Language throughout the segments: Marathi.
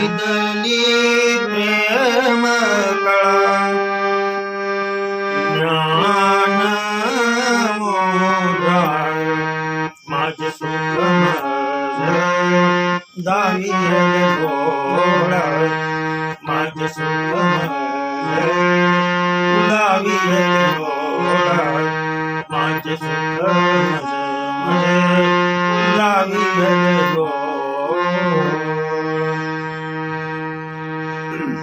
विदली प्रेम कळा ज्ञान मुद्रा. माझे सुख माझ दावी गोळा माझे सुख ક્ષીણમ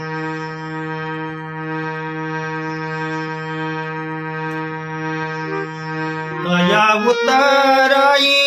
દયા ઉતરાઈ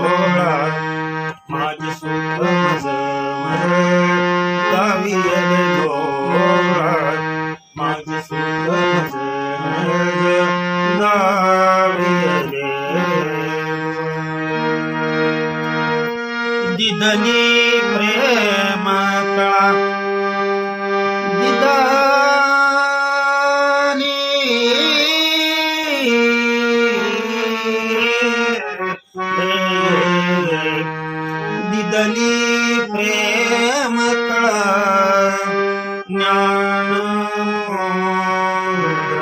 डोळा माझे सुख माझे माझे दावी डोळा माझे सुख माझे माझे दावी दिदनी प्रेम कळा दिदानी दिदली प्रेम ज्ञान मुद्रा.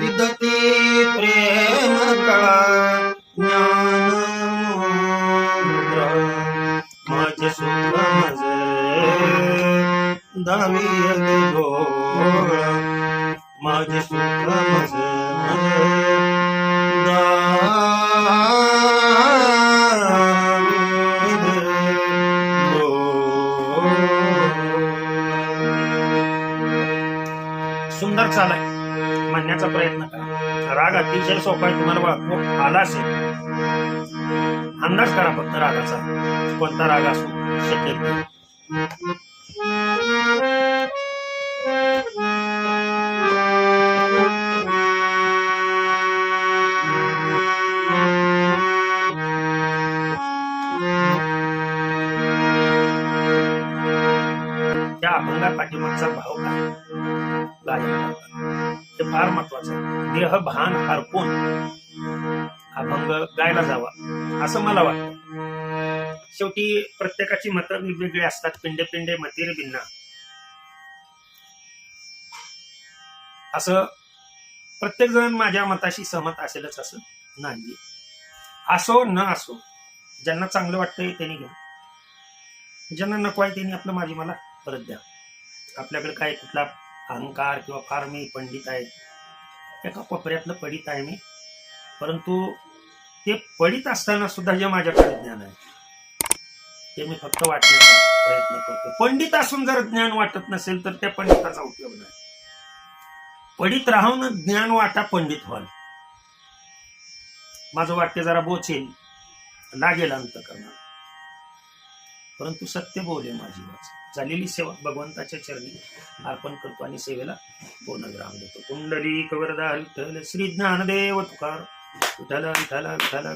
दिदती प्रेम कळा ज्ञान माझे सुख माझे दावी गोळा माझे सुख माझे. चालाय. म्हणण्याचा प्रयत्न करा. राग अतिशय सोपा आहे तुम्हाला ओळखतो आला असेल अंदाज करा फक्त रागाचा. कोणता राग असू शकेल त्या अभंगा पाठीमागचा भाव काय गायन ते फार महत्वाचं आहे. देह भान हरपून अभंग गायला जावा असं मला वाटतं. शेवटी प्रत्येकाची मतं वेगवेगळी असतात पिंडे पिंडे मतीर भिन्न. असं प्रत्येक जण माझ्या मताशी सहमत असेलच असं नाही असो न असो ज्यांना चांगलं वाटतंय त्यांनी घ्या. ज्यांना नको आहे त्यांनी आपलं माझी मला परत द्या. आपल्याकडे काय कुठला अहंकार किंवा फार मी पंडित आहे. एका कोपऱ्यातलं पडित आहे मी. परंतु ते पडित असताना सुद्धा जे माझ्याकडे ज्ञान आहे ते मी फक्त वाटण्याचा प्रयत्न करतो. पंडित असून जर ज्ञान वाटत नसेल तर त्या पंडिताचा उपयोग नाही. पडित राहून ज्ञान वाटा पंडित व्हाल. माझं वाक्य जरा बोचेल लागेल अंत करणार परंतु सत्य बोले माझी वाच झालेली सेवा भगवंताच्या चरणी अर्पण करतो आणि सेवेला पूर्णविराम देतो. कुंडली कवरदा श्री ज्ञानदेव तुकार. विठ्ठल विठ्ठल विठ्ठल.